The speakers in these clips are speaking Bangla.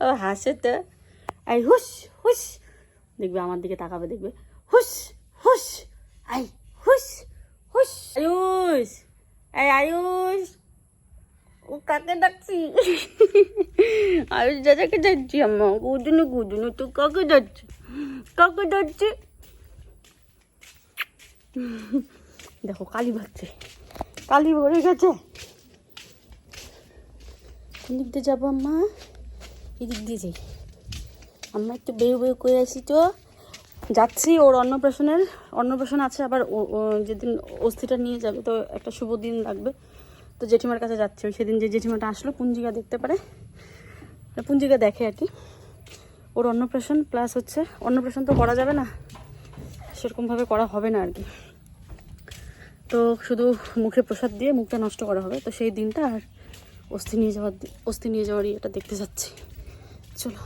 ও, হাসে তো। আই হুস হুস দেখবে আমার দিকে তাকাবে, দেখবে। হুস হুস আই হুস হুস আয়ুষ এই আয়ুষ। ও, কাকে ডাকছি? আয়ুষ দাদাকে যাচ্ছি আমার কুদুনি কুদুনি তো কাকে যাচ্ছি কাকে যাচ্ছি দেখো, কালি ভাবছে কালি ভরে গেছে। কোন দিক দিয়ে যাব আম্মা? এদিক দিয়ে যাই। আমরা একটু বেউ বেউ করে আসি তো। যাচ্ছি ওর অন্নপ্রাশনের। অন্নপ্রাশন আছে, আবার যেদিন অস্থিটা নিয়ে যাবে, তো একটা শুভ দিন লাগবে। তো জেঠিমার কাছে যাচ্ছে ওই সেদিন যে জেঠিমাটা আসলো, পুঞ্জিকা দেখতে পারে। পুঞ্জিকা দেখে আর কি। ওর অন্নপ্রাশন প্লাস হচ্ছে, অন্নপ্রাশন তো করা যাবে না। সেরকমভাবে করা হবে না আর কি। তো শুধু মুখে প্রসাদ দিয়ে মুখটা নষ্ট করা হবে। তো সেই দিনটা আর অস্থি নিয়ে যাওয়ার অস্থি নিয়ে যাওয়ারই এটা দেখতে যাচ্ছি। চলো।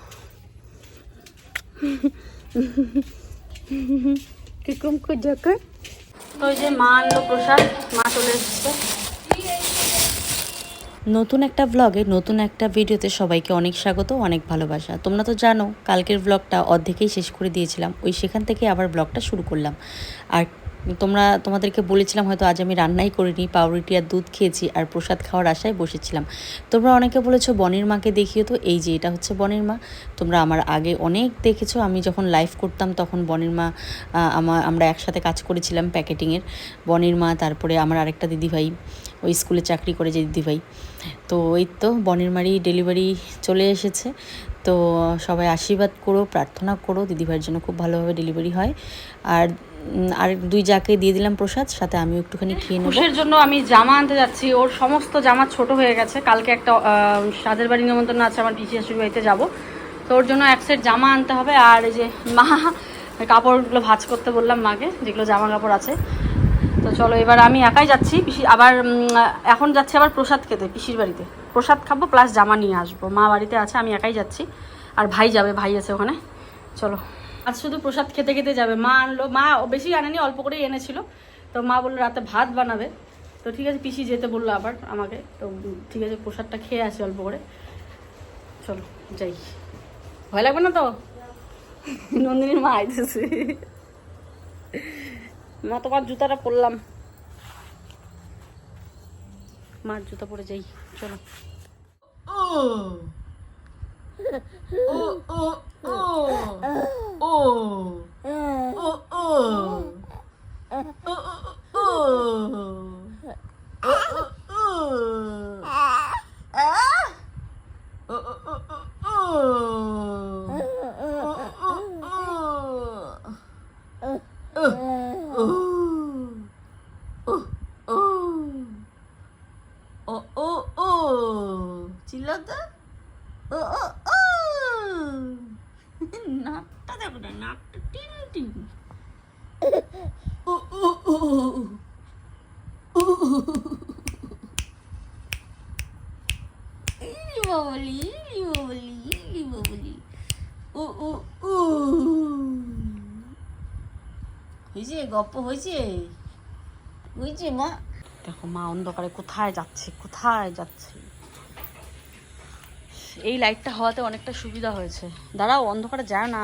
কীরকম করে ওই যে মা আনলো প্রসাদ মা চলে এসেছে। নতুন একটা ব্লগে নতুন একটা ভিডিওতে সবাইকে অনেক স্বাগত অনেক ভালোবাসা। তোমরা তো জানো কালকের ব্লগটা অর্ধেকেই শেষ করে দিয়েছিলাম। ওই সেখান থেকে আবার ব্লগটা শুরু করলাম। আর তোমরা, তোমাদেরকে বলেছিলাম হয়তো আজ আমি রান্নাই করিনি, পাউরুটি আর দুধ খেয়েছি আর প্রসাদ খাওয়ার আশায় বসেছিলাম। তোমরা অনেকে বলেছ বনির মাকে দেখিও তো, এই যে এটা হচ্ছে বনির মা। তোমরা আমার আগে অনেক দেখেছ, আমি যখন লাইভ করতাম তখন বনির মা আমার আমরা একসাথে কাজ করেছিলাম প্যাকেটিংয়ের বনির মা, তারপরে আমার আরেকটা দিদিভাই, ওই স্কুলে চাকরি করে যে দিদিভাই। তো ওই তো বনের মারি ডেলিভারি চলে এসেছে। তো সবাই আশীর্বাদ করো, প্রার্থনা করো, দিদিভাইয়ের জন্য খুব ভালোভাবে ডেলিভারি হয়। আর আর দুই যাকে দিয়ে দিলাম প্রসাদ, সাথে আমি একটুখানি খেয়ে নেব। খুশের জন্য আমি জামা আনতে যাচ্ছি। ওর সমস্ত জামা ছোট হয়ে গেছে। কালকে একটা সাদের বাড়ি নিমন্ত্রণ আছে, আমার পিসি শাশুড়ি বাড়িতে যাব। তো ওর জন্য এক সেট জামা আনতে হবে। আর এই যে মা, কাপড়গুলো ভাজ করতে বললাম মাকে, যেগুলো জামা কাপড় আছে। তো চলো, এবার আমি একাই যাচ্ছি। পিসি, আবার এখন যাচ্ছি আবার প্রসাদ খেতে, পিসির বাড়িতে। প্রসাদ খাব প্লাস জামা নিয়ে আসব। মা বাড়িতে আছে, আমি একাই যাচ্ছি। আর ভাই যাবে, ভাই আছে ওখানে। চলো। আজ শুধু প্রসাদ খেতে খেতে যাবে। মা আনলো। মা বেশি আনেনি, অল্প করেই এনেছিল। তো মা বলল, রাতে ভাত বানাবে। তো ঠিক আছে, পিসি যেতে বলল আবার আমাকে। তো ঠিক আছে, প্রসাদটা খেয়ে আসি অল্প করে। চলো, যাই। ভয় লাগবে না তো? নন্দিনীর মা আইতেছে। মা, তোমার জুতাটা পরলাম। মার জুতা পরে যাই। চলো। ও ও ও 어. 어. 어. 어. 질렀다? 어, 어, 어. ও নাকটা দেখো না নাকটা টিন টিন বাবলি ইলি বাবলি ও ও ও হয়েছে গপ্প হয়েছে হয়েছে মা দেখো মা অন্ধকারে কোথায় যাচ্ছে? কোথায় যাচ্ছে? এই লাইটটা হওয়াতে অনেকটা সুবিধা হয়েছে। দাঁড়াও অন্ধকারে যায় না।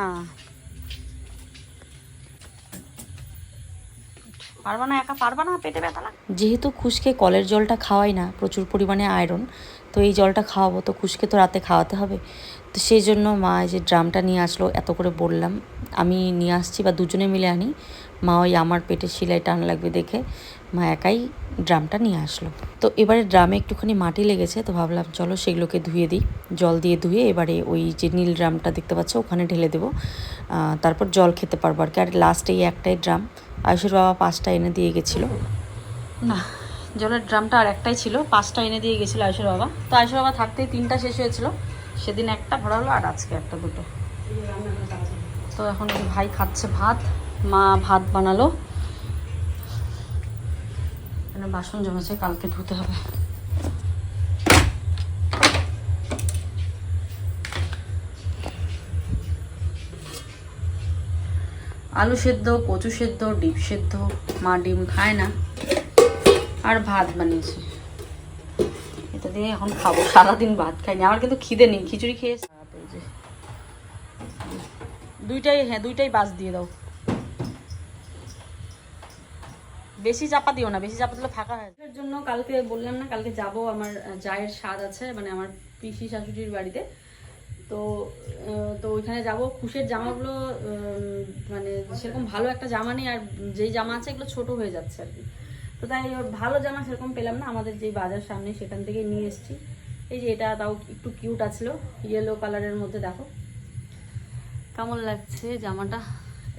যেহেতু খুশকে কলের জলটা খাওয়াই না, প্রচুর পরিমাণে আয়রন, তো এই জলটা খাওয়াবো, তো খুশকে তো রাতে খাওয়াতে হবে। তো সেই জন্য মা যে ড্রামটা নিয়ে আসলো, এত করে বললাম, আমি নিয়ে আসছি বা দুজনে মিলে আনি, মা ওই আমার পেটে সেলাই টান লাগবে দেখে, মা একাই ড্রামটা নিয়ে আসলো। তো এবারে ড্রামে একটুখানি মাটি লেগেছে, তো ভাবলাম চলো সেগুলোকে ধুয়ে দিই। জল দিয়ে ধুয়ে এবারে ওই যে নীল ড্রামটা দেখতে পাচ্ছ, ওখানে ঢেলে দেবো। তারপর জল খেতে পারব আর কি। আর লাস্টে এই একটাই ড্রাম আয়ুষের বাবা পাঁচটা এনে দিয়ে গেছিল। না, জলের ড্রামটা আর একটাই ছিল, পাঁচটা এনে দিয়ে গেছিল আয়ুষের বাবা। তো আয়ুষের বাবা থাকতেই তিনটা শেষ হয়েছিল, সেদিন একটা ভরা হলো আর আজকে একটা দুটো। তো এখন ভাই খাচ্ছে ভাত, মা ভাত বানালো। বাসন জমেছে, কালকে ধুতে হবে। আলু সেদ্ধ কচু সেদ্ধ ডিম সেদ্ধ মা ডিম খায় না। আর ভাত বানিয়েছি। এটা দিয়ে এখন খাব। সারাদিন ভাত খাইনি। আমার কিন্তু খিদে নেই খিচুড়ি খেয়ে দুইটাই হ্যাঁ দুইটাই বাস দিয়ে দাও। বেশি চাপা দিও না বেশি চাপা দিলে ফাঁকা হয়। এর জন্য কালকে বললাম না কালকে যাব। আমার জায়ের স্বাদ আছে মানে আমার পিসি শাশুড়ির বাড়িতে। তো তো ওইখানে যাব। খুশের জামাগুলো মানে সেরকম ভালো একটা জামা নেই, আর যেই জামা আছে এগুলো ছোট হয়ে যাচ্ছে আর কি। তো তাই ওর ভালো জামা সেরকম পেলাম না, আমাদের যেই বাজার সামনে সেখান থেকে নিয়ে এসেছি। এই যে এটা তাও একটু কিউট আছিল ইয়েলো কালারের মধ্যে, দেখো। কেমন লাগছে জামাটা?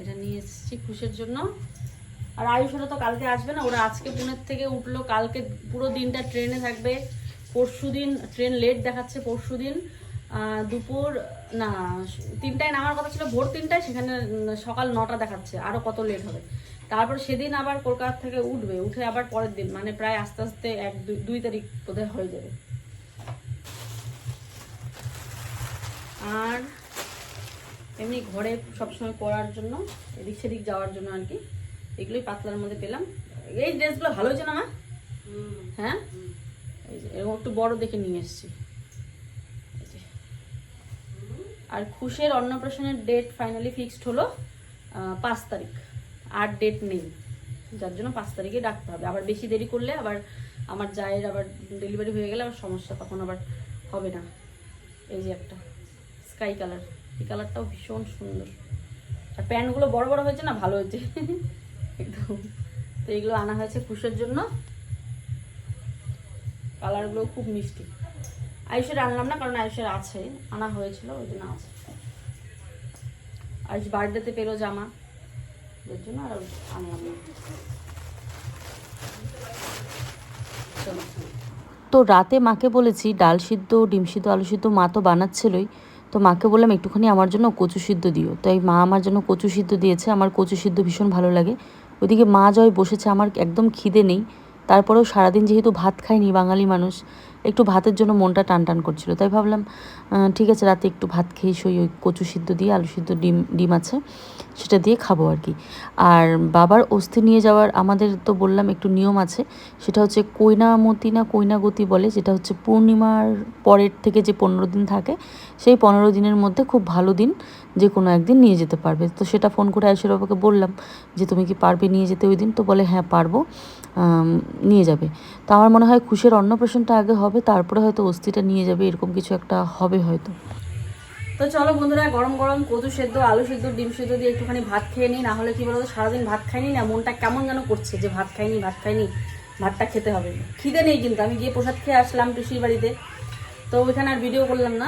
এটা নিয়ে এসেছি খুশের জন্য। আর আয়ুষরা তো কালকে আসবে না, ওরা আজকে পুনের থেকে উঠল, কালকে পুরো দিনটা ট্রেনে থাকবে। পরশু দিন ট্রেন লেট দেখাচ্ছে পরশু দিন দুপুর না তিনটায় নামার কথা ছিল ভোর তিনটায় সেখানে সকাল নটা দেখাচ্ছে আরও কত লেট হবে। তারপর সেদিন আবার কলকাতা থেকে উঠবে উঠে আবার পরের দিন মানে প্রায় আস্তে আস্তে এক দুই- তারিখ বোধহয় হয়ে যাবে। আর এমনি ঘরে সবসময় পরার জন্য এদিক সেদিক যাওয়ার জন্য আর কি এগুলোই পাতলার মধ্যে পেলাম। এই ড্রেসগুলো ভালো হয়েছে না মা? হ্যাঁ? এরকম একটু বড় দেখে নিয়ে এসেছি এই যে। আর খুশের অন্নপ্রাশনের ডেট ফাইনালি ফিক্সড হলো পাঁচ তারিখ। আর ডেট নেই। যার জন্য পাঁচ তারিখে ডাকতে হবে। আবার বেশি দেরি করলে আবার আমার জায়ের আবার ডেলিভারি হয়ে গেলে আবার সমস্যা, তখন আবার হবে না। এই যে একটা স্কাই কালার এই কালারটাও ভীষণ সুন্দর। আর প্যান্টগুলো বড় বড় হয়েছে না? ভালো হয়েছে। একদম। তো এগুলো আনা হয়েছে খুশের জন্য। কালারগুলো খুব মিষ্টি। আয়ুষের আনলাম না, কারণ আয়ুষের আছে, আনা হয়েছিল, ওই জন্য আছে। আয়ুষ বার্থডেতে পেল জামা ওই জন্য আর আনলাম না। তো রাতে মাকে বলেছি, ডাল সিদ্ধ, ডিম সিদ্ধ, আলু সিদ্ধ মা তো বানাচ্ছিলই, তো মাকে বললাম, একটুখানি আমার জন্য কচু সিদ্ধ দিও। তাই মা আমার জন্য কচু সিদ্ধ দিয়েছে, আমার কচু সিদ্ধ ভীষণ ভালো লাগে। ওইদিকে মা জয় বসেছে, আমার একদম খিদে নেই, তারপরেও সারাদিন যেহেতু ভাত খায়নি বাঙালি মানুষ একটু ভাতের জন্য মনটা টান টান করছিল। তাই ভাবলাম ঠিক আছে, রাতে একটু ভাত খেয়ে সই ওই কচু সিদ্ধ দিয়ে, আলু সিদ্ধ, ডিম ডিম আছে, সেটা দিয়ে খাব আর কি। আর বাবার অস্থি নিয়ে যাওয়ার আমাদের তো বললাম একটু নিয়ম আছে, সেটা হচ্ছে কৈনামতি না কৈনাগতি বলে, যেটা হচ্ছে পূর্ণিমার পরের থেকে যে পনেরো দিন থাকে, সেই পনেরো দিনের মধ্যে খুব ভালো দিন যে কোনো একদিন নিয়ে যেতে পারবে। তো সেটা ফোন করে আয়ুষের বাবাকে বললাম যে, তুমি কি পারবে নিয়ে যেতে ওই দিন? তো বলে হ্যাঁ পারব। নিয়ে যাবে। তো আমার মনে হয় খুশির অন্নপ্রাশনটা আগে হবে, তারপরে হয়তো অস্থিটা নিয়ে যাবে, এরকম কিছু একটা হবে হয়তো। তো চলো বন্ধুরা, গরম গরম কচু সেদ্ধ, আলু সেদ্ধ, ডিম সেদ্ধ দিয়ে একটুখানি ভাত খেয়ে নিই না হলে কি বলতো, সারাদিন ভাত খাইনি না, মনটা কেমন যেন করছে যে ভাত খাইনি ভাত খাইনি, ভাতটা খেতে হবে। খিদে নেই কিন্তু, আমি গিয়ে প্রসাদ খেয়ে আসলাম পিসির বাড়িতে। তো ওইখানে আর ভিডিও করলাম না।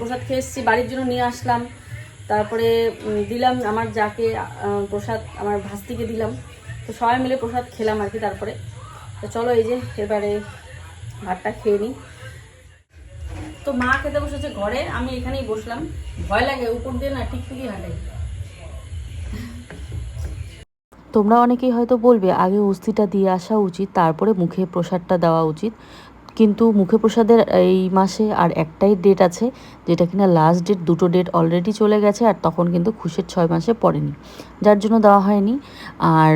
প্রসাদ খেয়ে এসেছি, বাড়ির জন্য নিয়ে আসলাম। তারপরে দিলাম আমার যাকে প্রসাদ, আমার ভাস্তিকে দিলাম। তো সবাই মিলে প্রসাদ খেলাম আর কি তারপরে। তো চলো এই যে, এবারে ভাতটা খেয়ে নিই। তো মা খেতে বসেছে ঘরে, আমি এখানেই বসলাম। ভয় লাগে, উপর দিয়ে না টিকটিকি হাঁটে। তোমরা অনেকেই হয়তো বলবে, আগে অস্থিটা দিয়ে আসা উচিত, তারপরে মুখে প্রসাদটা দেওয়া উচিত। কিন্তু মুখে প্রসাদের এই মাসে আর একটাই ডেট আছে, যেটা কিনা লাস্ট ডেট দুটো ডেট অলরেডি চলে গেছে, আর তখন কিন্তু খুশের ছয় মাসে পড়েনি। যার জন্য দেওয়া হয়নি। আর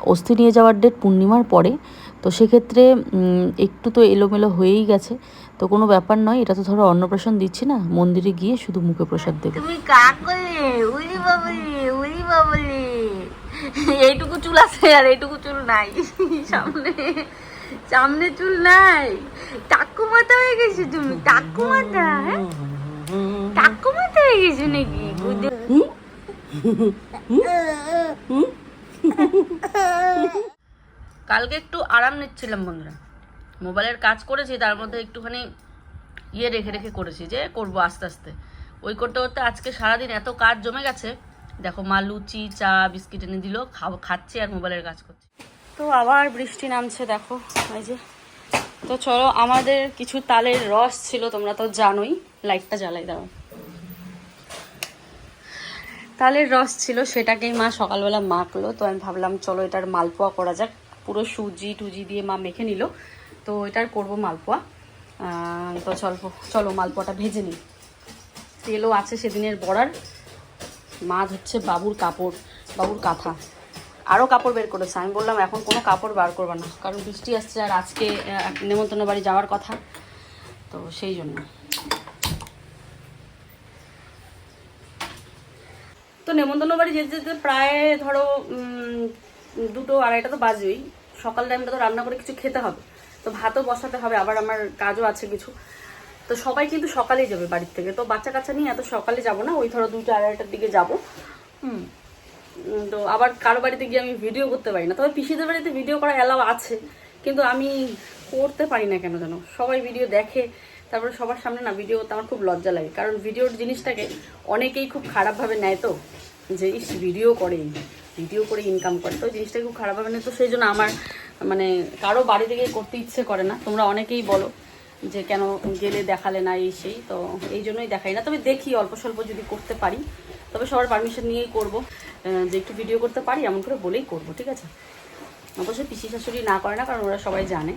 অস্থি নিয়ে যাওয়ার ডেট পূর্ণিমার পরে তো সেক্ষেত্রে একটু তো এলোমেলো হয়েই গেছে। তো কোনো ব্যাপার নয় এটা তো ধরো অন্নপ্রাশন দিচ্ছি না মন্দিরে গিয়ে শুধু মুখে প্রসাদ দেবে। তুমি কা করলে উলি বাবলি উলি বাবলি। এইটুকু চুল আছে আর এইটুকু চুল নাই। সামনে সামনে চুল নাই। টাকু মাথা হয়ে গেছে তুমি টাকু মাথা হ্যাঁ? টাকু মাথা হয়ে গেছে নাকি? গুদে- কালকে একটু আরাম নিচ্ছিলাম বন্ধুরা। মোবাইলের কাজ করেছি, তার মধ্যে একটুখানি ইয়ে রেখে রেখে করেছি, যে করব আস্তে আস্তে। ওই করতে করতে আজকে সারাদিন এত কাজ জমে গেছে। দেখো মা লুচি, চা, বিস্কিট এনে দিল খাচ্ছি আর মোবাইলের কাজ করছি। তো আবার বৃষ্টি নামছে, দেখো, এই যে। তো চলো, আমাদের কিছু তালের রস ছিল, তোমরা তো জানোই, লাইটটা জ্বালাই দাও। তালের রস ছিল, সেটাকেই মা সকালবেলা মাখলো। তো আমি ভাবলাম, চলো এটার মালপোয়া করা যাক। পুরো সুজি টুজি দিয়ে মা মেখে নিল। তো এটার করব মালপোয়া। তো চলবো চলো মালপোয়াটা ভেজে নিই। তেলও আছে সেদিনের বড়ার। মা ধরছে বাবুর কাপড়, বাবুর কাঁথা। আরও কাপড় বের করেছে। আমি বললাম, এখন কোনো কাপড় বার করবে না। কারণ বৃষ্টি আসছে আর আজকে নেমন্তন্ন বাড়ি যাওয়ার কথা। তো সেই জন্য। তো নেমন্তন্ন বাড়ি যেতে যেতে প্রায় ধরো দুটো আড়াইটা তো বাজবেই। সকাল টাইমটা তো রান্না করে কিছু খেতে হবে। তো ভাতও বসাতে হবে আবার আমার কাজও আছে কিছু। তো সবাই কিন্তু সকালেই যাবে বাড়ির থেকে। তো বাচ্চা কাচ্চা নিয়ে এত সকালে যাব না ওই ধরো দুটো আড়াইটার দিকে যাব। হুম। তো আবার কারও বাড়িতে গিয়ে আমি ভিডিও করতে পারি না। তবে পিসিদের বাড়িতে ভিডিও করা অ্যালাউ আছে। কিন্তু আমি করতে পারি না কেন যেন? সবাই ভিডিও দেখে তারপরে সবার সামনে না ভিডিও আমার খুব লজ্জা লাগে। কারণ ভিডিওর জিনিসটাকে অনেকেই খুব খারাপভাবে নেয় তো, যে ইস ভিডিও করে ভিডিও করে ইনকাম করে। তো জিনিসটা খুব খারাপভাবে নেয়। তো সেই জন্য আমার মানে কারও বাড়ি থেকে করতে ইচ্ছে করে না। তোমরা অনেকেই বলো যে কেন গেলে দেখালে না এই সেই, তো এই জন্যই দেখাই না। তবে দেখি, অল্প স্বল্প যদি করতে পারি, তবে সবার পারমিশন নিয়েই করব। যে একটু ভিডিও করতে পারি, এমন করে বলেই করব, ঠিক আছে? অবশ্যই পিসি শাশুড়ি না করে না, কারণ ওরা সবাই জানে।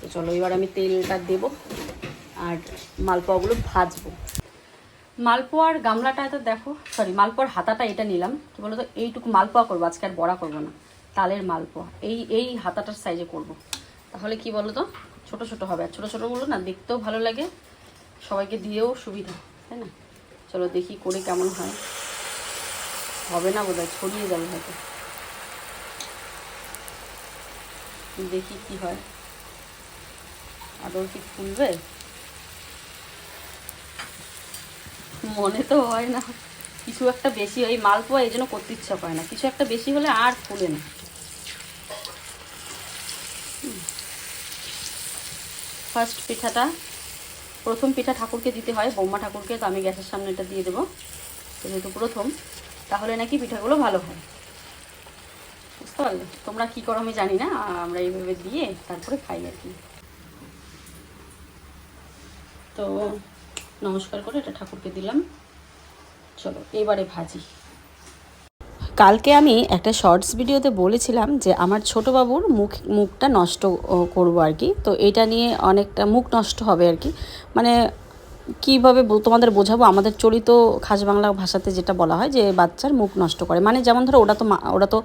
তো চলো, এবার আমি তেলটা দেব। আর মালপোয়াগুলো ভাজবো। মালপোয়ার গামলাটা তো দেখো সরি মালপোয়ার হাতাটা এটা নিলাম। কি বলো তো এইটুকু মালপোয়া করব, আজকে আর বড়া করব না। তালের মালপোয়া, এই এই হাতাটার সাইজে করব। তাহলে কি বলো তো ছোট ছোট হবে। আর ছোটো ছোটোগুলো না দেখতেও ভালো লাগে, সবাইকে দিয়েও সুবিধা, তাই না? চলো দেখি করে কেমন হয়। হবে না বোধহয়, ছড়িয়ে যাবে হয়তো। দেখি কি হয়। আদৌ কি ফুলবে? মনে তো হয় না। কিছু একটা বেশি এই মালপোয়া এই জন্য করতে ইচ্ছা করে না। কিছু একটা বেশি হলে আর ফুলে না। ফার্স্ট পিঠাটা, প্রথম পিঠা ঠাকুরকে দিতে হয়, বৌমা ঠাকুরকে, তো আমি গ্যাসের সামনে এটা দিয়ে দেবো। যেহেতু প্রথম, তাহলে নাকি পিঠাগুলো ভালো হয়। বুঝতে পারলে? তোমরা কী করো আমি জানি না আমরা এইভাবে দিয়ে তারপরে খাই আর কি। তো নমস্কার করে এটা ঠাকুরকে দিলাম। চলো এবারে ভাজি। কালকে আমি একটা শর্টস ভিডিওতে বলেছিলাম যে আমার ছোট বাবুর মুখ, মুখটা নষ্ট করব আর কি। তো এটা নিয়ে অনেকটা, মুখ নষ্ট হবে আর কি। মানে কীভাবে তোমাদের বোঝাবো? আমাদের চলিত খাস বাংলা ভাষাতে যেটা বলা হয় যে বাচ্চার মুখ নষ্ট করে। মানে যেমন ধরো ওরা তো ওরা তো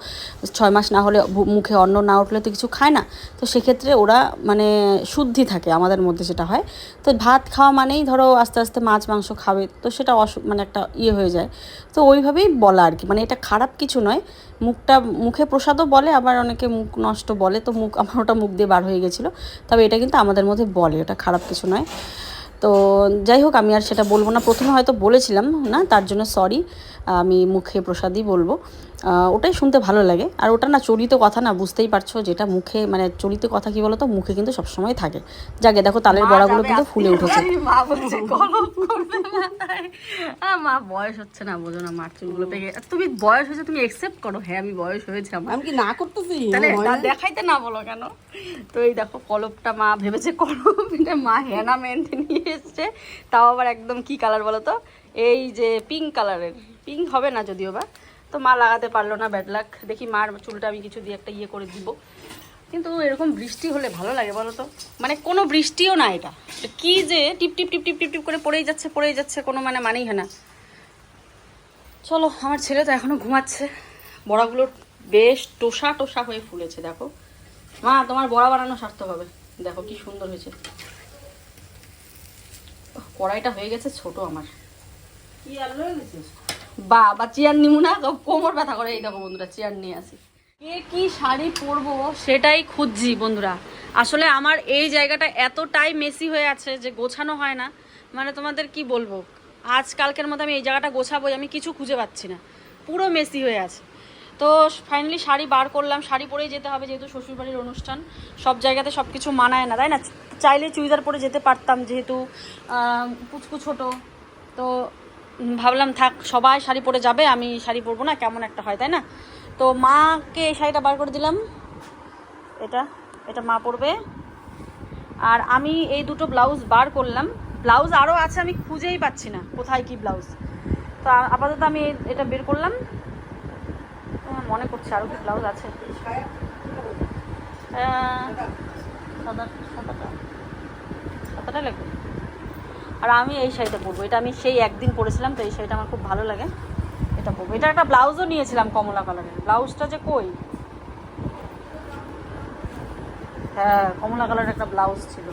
ছয় মাস না হলে মুখে অন্ন না উঠলে তো কিছু খায় না। তো সেক্ষেত্রে ওরা মানে শুদ্ধি থাকে আমাদের মধ্যে সেটা হয়। তো ভাত খাওয়া মানেই ধরো আস্তে আস্তে মাছ, মাংস খাবে। তো সেটা অসু মানে একটা ইয়ে হয়ে যায়। তো ওইভাবেই বলা আর কি। মানে এটা খারাপ কিছু নয়। মুখটা মুখে প্রসাদও বলে, আবার অনেকে মুখ নষ্ট বলে। তো মুখ আমার ওটা মুখ দিয়ে বার হয়ে গেছিল। তবে এটা কিন্তু আমাদের মধ্যে বলে। ওটা খারাপ কিছু নয়। তো যাই হোক, আমি আর সেটা বলব না। প্রথমে হয়তো বলেছিলাম না, তার জন্য সরি আমি মুখে প্রসাদই বলব। ওটাই শুনতে ভালো লাগে। আর ওটা না চলিত কথা না বুঝতেই পারছ যেটা মুখে মানে চলিত কথা কি বলতো? মুখে কিন্তু সবসময় থাকে। যাকে দেখো তালের বড়াগুলো কিন্তু ফুলে উঠেছে। মা বলছে মা বয়স হচ্ছে না বোঝো না মার চুলগুলো পেকে তুমি বয়স হয়েছে তুমি একসেপ্ট করো। হ্যাঁ আমি বয়স হয়েছে আমার। আমি কি না করতেছি? তাহলে তা দেখাইতে না বলো কেন? তো এই দেখো কলপটা মা ভেবেছে কলপ এটা মা হেনা মেহেন্দি নিয়ে এসছে। তাও আবার একদম কি কালার বলো তো? এই যে পিঙ্ক কালারের পিঙ্ক হবে না যদিও বা। তো মা লাগাতে পারল না ব্যাড লাক দেখি মার চুলটা আমি কিছু দিয়ে একটা ইয়ে করে দিব। কিন্তু এরকম বৃষ্টি হলে ভালো লাগে বলো তো? মানে কোনো বৃষ্টিও না এটা। কি যে টিপ টিপ টিপ টিপ টিপ টিপ করে পড়েই যাচ্ছে পড়েই যাচ্ছে, কোনো মানে মানেই হয় না। চলো, আমার ছেলে তো এখনও ঘুমাচ্ছে। বড়াগুলো বেশ টোসা টোসা হয়ে ফুলেছে, দেখো। মা, তোমার বড়া বানানো সার্থক হবে। দেখো কি সুন্দর হয়েছে। কড়াইটা হয়ে গেছে ছোট আমার। কি আর লয়ে গেছিস? বা বা চেয়ার নিমু না কোমর ব্যথা করে। এই দেখো বন্ধুরা, চেয়ার নিয়ে আসি। কে কি শাড়ি পরবো সেটাই খুঁজছি বন্ধুরা। আসলে আমার এই জায়গাটা এতটাই মেসি হয়ে আছে যে গোছানো হয় না। মানে তোমাদের কি বলব? আজ কালকের মতো আমি এই জায়গাটা গোছাবোই, আমি কিছু খুঁজে পাচ্ছি না। পুরো মেসি হয়ে আছে। তো ফাইনালি শাড়ি বার করলাম। শাড়ি পরেই যেতে হবে, যেহেতু শ্বশুরবাড়ির অনুষ্ঠান। সব জায়গাতে সব কিছু মানায় না, তাই না? চাইলে চুড়িদার পরে যেতে পারতাম, যেহেতু পুচকু ছোট। তো ভাবলাম, থাক, সবাই শাড়ি পরে যাবে, আমি শাড়ি পরবো না। কেমন একটা হয়, তাই না? তো মাকে এই শাড়িটা বার করে দিলাম। এটা এটা মা পরবে। আর আমি এই দুটো ব্লাউজ বার করলাম। ব্লাউজ আরও আছে, আমি খুঁজেই পাচ্ছি না, কোথায় কি ব্লাউজ। তো আপাতত আমি এটা বের করলাম। মনে করছে আরও কি ব্লাউজ আছে। সাদা, সাদাটা সাদাটা লাগবে। আর আমি এই শাড়িটা পরবো। এটা আমি সেই একদিন পরেছিলাম, তো এই শাড়িটা আমার খুব ভালো লাগে। এটা পরবো। এটা একটা ব্লাউজও নিয়েছিলাম কমলা কালারের ব্লাউজটা যে কই? হ্যাঁ কমলা কালারের একটা ব্লাউজ ছিল।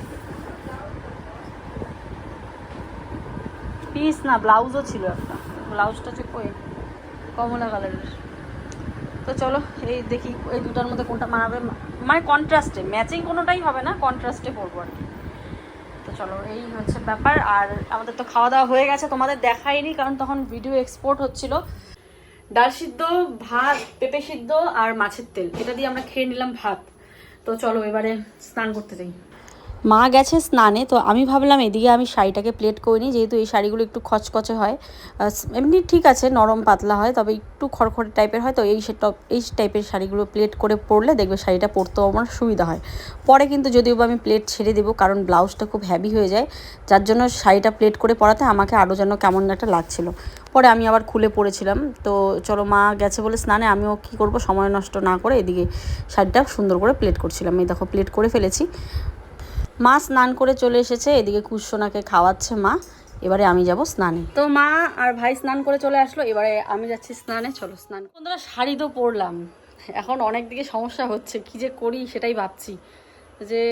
পিস না, ব্লাউজও ছিল একটা। ব্লাউজটা যে কই? কমলা কালারের তো চলো, এই দেখি এই দুটার মধ্যে কোনটা মানাবে। মানে কন্ট্রাস্টে ম্যাচিং কোনোটাই হবে না কন্ট্রাস্টে পরবো আর কি। চলো, এই হচ্ছে ব্যাপার। আর আমাদের তো খাওয়া দাওয়া হয়ে গেছে, তোমাদের দেখাইনি, কারণ তখন ভিডিও এক্সপোর্ট হচ্ছিল। ডাল সিদ্ধ, ভাত, পেঁপে সিদ্ধ আর মাছের তেল। এটা দিয়ে আমরা খেয়ে নিলাম ভাত। তো চলো, এবারে স্নান করতে যাই। মা গেছে স্নানে, তো আমি ভাবলাম এদিকে আমি শাড়িটাকে প্লেট করে নিই, যেহেতু এই শাড়িগুলো একটু খচখচে হয়। এমনি ঠিক আছে, নরম পাতলা হয়, তবে একটু খড়খড়ে টাইপের হয়, তো এই এই টাইপের শাড়িগুলো প্লেট করে পরলে দেখবে শাড়িটা পরতেও আমার সুবিধা হয়। পরে কিন্তু যদিও আমি প্লেট ছেড়ে দেবো, কারণ ব্লাউজটা খুব হ্যাভি হয়ে যায়, যার জন্য শাড়িটা প্লেট করে পরাতে আমাকে আরও যেন কেমন একটা লাগছিল। পরে আমি আবার খুলে পড়েছিলাম তো চলো মা গেছে বলে স্নানে, আমিও কী করব, সময় নষ্ট না করে এদিকে শাড়িটা সুন্দর করে প্লেট করছিলাম। এই দেখো প্লেট করে ফেলেছি। মা স্নান করে চলে এসেছে, এদিকে কুশোনাকে খাওয়াচ্ছে মা। এবারে আমি যাব স্নানে। তো মা আর ভাই স্নান করে চলে আসলো, এবারে আমি যাচ্ছি স্নানে, চলো স্নান বন্ধুরা, শাড়ি তো পরলাম। এখন অনেক দিকে সমস্যা হচ্ছে, কি যে করি সেটাই ভাবছি। যে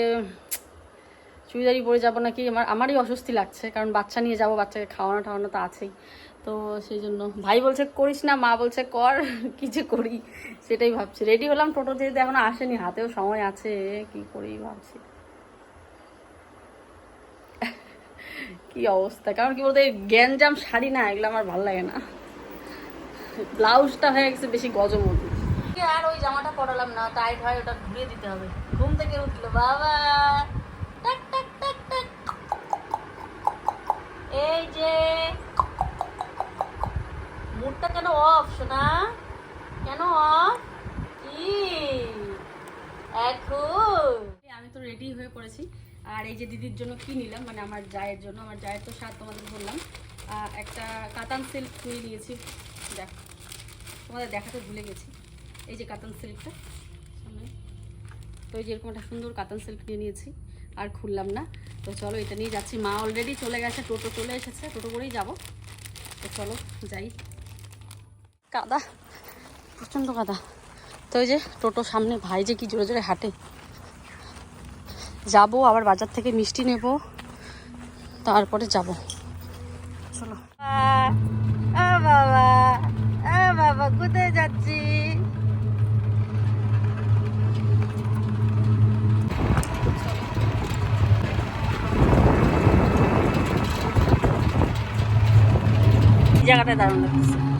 চুড়িদারি পরে যাব নাকি? আমার, আমারই অস্বস্তি লাগছে, কারণ বাচ্চা নিয়ে যাব, বাচ্চাকে খাওয়ানো টাওয়ানো তো আছেই। তো সেই জন্য ভাই বলছে, করিস না, মা বলছে, কর, কি যে করি? সেটাই ভাবছি। রেডি হলাম টোটো যেতে, এখনও আসেনি, হাতেও সময় আছে, কি করি ভাবছি। কি অবস্থা? কারণ কি বলতে গ্যাঞ্জাম শাড়ি না এগুলো আমার ভালো লাগে না। ব্লাউজটা হয়ে গেছে বেশি গজমতি আর ওই জামাটা পরালাম না টাইট হয় ওটা ঘুরিয়ে দিতে হবে। ঘুম থেকে উঠল বাবা! টাক টাক টাক টাক। এই যে মুডটা কেন অফ শোনা কেন অফ কি? এখন আমি তো রেডি হয়ে পড়েছি। আর এই যে দিদির জন্য কি নিলাম মানে আমার জায়ের জন্য, আমার জায়ের তো স্বাদ তোমাদের বললাম। একটা কাতান সিল্ক নিয়ে নিয়েছি। দেখ, তোমাদের দেখাতে ভুলে গেছি। এই যে কাতান সিল্কটা তো এই যে এরকম একটা সুন্দর কাতান সিল্ক নিয়ে নিয়েছি, আর খুললাম না। তো চলো, এটা নিয়ে যাচ্ছি। মা অলরেডি চলে গেছে, টোটো চলে এসেছে, টোটো করেই যাব। তো চলো, যাই। কাদা, প্রচণ্ড কাদা। তো ওই যে টোটো সামনে, ভাই যে কি জোরে জোরে হাঁটে। যাব, আবার বাজার থেকে মিষ্টি নেব। তারপরে যাব। চলো। বাবা বাবা কোথায় যাচ্ছি এই জায়গাটায় দারুণ লাগছে।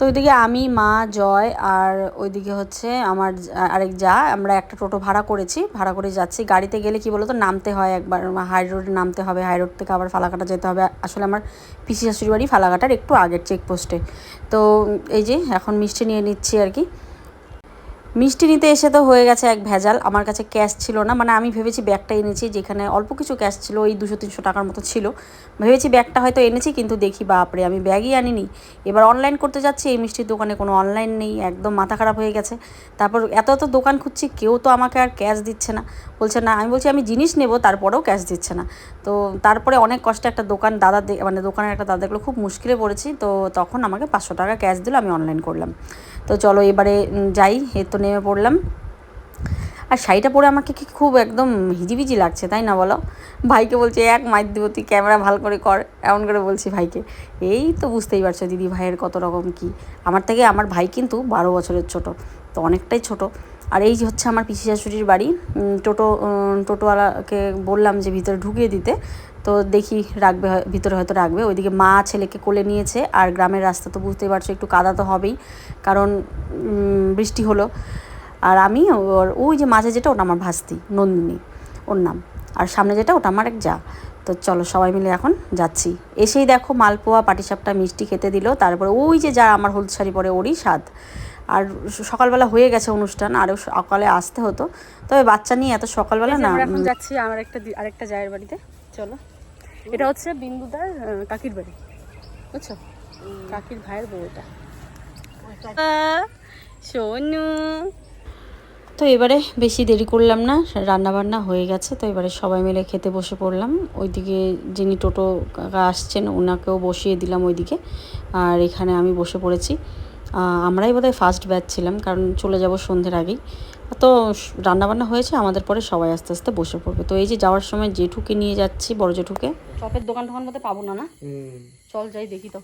তো ওইদিকে আমি, মা, জয় আর ওইদিকে হচ্ছে আমার আরেক যা। আমরা একটা টোটো ভাড়া করেছি, ভাড়া করে যাচ্ছি। গাড়িতে গেলে কি বলতো, নামতে হয় একবার। হাই রোডে নামতে হবে হাই রোড থেকে আবার ফালাকাটা যেতে হবে। আসলে আমার পিসি শাশুড়ি বাড়ি ফালাকাটার একটু আগের চেকপোস্টে তো এই যে, এখন মিষ্টি নিয়ে নিচ্ছি আর কি। মিষ্টি নিতে এসে তো হয়ে গেছে এক ভেজাল। আমার কাছে ক্যাশ ছিল না। মানে আমি ভেবেছি ব্যাগটা এনেছি, যেখানে অল্প কিছু ক্যাশ ছিল, ওই দুশো, তিনশো টাকার মতো ছিল। ভেবেছি ব্যাগটা হয়তো এনেছি, কিন্তু দেখি, বাপরে, আমি ব্যাগই আনিনি। এবার অনলাইন করতে যাচ্ছি, এই মিষ্টির দোকানে কোনো অনলাইন নেই, একদম মাথা খারাপ হয়ে গেছে। তারপর এত এত দোকান খুঁজছি, কেউ তো আমাকে আর ক্যাশ দিচ্ছে না। বলছে, না, আমি বলছি, আমি জিনিস নেব, তারপরেও ক্যাশ দিচ্ছে না। তো তারপরে অনেক কষ্টে একটা দোকান দাদা মানে দোকানের একটা দাদা দেখল, খুব মুশকিলে পড়েছি। তো তখন আমাকে পাঁচশো টাকা ক্যাশ দিল, আমি অনলাইন করলাম। তো চলো, এবারে যাই, এ তো নেমে পড়লাম। আর শাড়িটা পরে আমাকে কি খুব একদম হিজিবিজি লাগছে, তাই না বলো? ভাইকে বলছে, এক মাইর দিব, তুই ক্যামেরা ভালো করে কর। এমন করে বলছি ভাইকে। এই তো বুঝতেই পারছ দিদি ভাইয়ের কত রকম কি। আমার থেকে আমার ভাই কিন্তু বারো বছরের ছোট, তো অনেকটাই ছোট। আর এই যে হচ্ছে আমার পিসি শাশুড়ির বাড়ি টোটো টোটোওয়ালাকে বললাম যে ভিতরে ঢুকিয়ে দিতে। তো দেখি রাখবে ভিতরে হয়তো রাখবে। ওইদিকে মা ছেলেকে কোলে নিয়েছে আর গ্রামের রাস্তা তো বুঝতেই পারছ একটু কাদা তো হবেই। কারণ বৃষ্টি হলো। আর আমি ওর ওই যে মাঝে যেটা ওটা আমার ভাস্তি নন্দিনী ওর নাম। আর সামনে যেটা ওটা আমার এক যা। তো চলো সবাই মিলে এখন যাচ্ছি। এসেই দেখো মালপোয়া পাটিসাপটা মিষ্টি খেতে দিল। তারপরে ওই যে যা আমার হলুদ শাড়ি পরে ওরই স্বাদ। আর সকালবেলা হয়ে গেছে অনুষ্ঠান আরও সকালে আসতে হতো। তবে বাচ্চা নিয়ে এত সকালবেলা না এখন যাচ্ছি আমার একটা আরেকটা জায়ের বাড়িতে। চলো। এটা হচ্ছে বিন্দুদার কাকির বাড়ি। বুঝছ? কাকির ভাইয়ের বউ এটা। সোনু। তো এবারে বেশি দেরি করলাম না রান্না বান্না হয়ে গেছে, তো এবারে সবাই মিলে খেতে বসে পড়লাম। ওইদিকে যিনি টোটো কাকা আসছেন ওনাকেও বসিয়ে দিলাম ওইদিকে। আর এখানে আমি বসে পড়েছি। আমরাই বোধহয় ফার্স্ট ব্যাচ ছিলাম, কারণ চলে যাব সন্ধ্যের আগেই। তো রান্নাবান্না হয়েছে আমাদের পরে সবাই আস্তে আস্তে বসে পড়বে। তো এই যে যাওয়ার সময় জেঠুকে নিয়ে যাচ্ছি বড় জেঠুকে। চপের দোকান টোকান মধ্যে পাবো না না? চল যাই দেখি তো।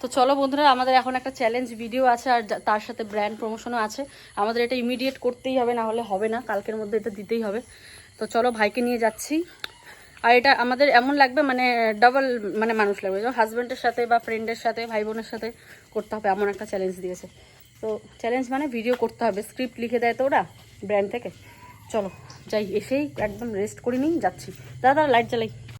তো চলো বন্ধুরা আমাদের এখন একটা চ্যালেঞ্জ ভিডিও আছে আর তার সাথে ব্র্যান্ড প্রমোশনও আছে। আমাদের এটা ইমিডিয়েট করতেই হবে না হলে হবে না কালকের মধ্যে এটা দিতেই হবে। তো চলো ভাইকে নিয়ে যাচ্ছি। আর এটা আমাদের এমন লাগবে মানে ডাবল মানে মানুষ লাগবে। যেমন হাজব্যান্ডের সাথে বা ফ্রেন্ডের সাথে ভাই বোনের সাথে করতে হবে এমন একটা চ্যালেঞ্জ দিয়েছে। তো চ্যালেঞ্জ মানে ভিডিও করতে হবে স্ক্রিপ্ট লিখে দেয় তো ওরা। ব্র্যান্ড থেকে। চলো যাই এসেই একদম রেস্ট করে নিই যাচ্ছি। দাদা লাইট জ্বালাই।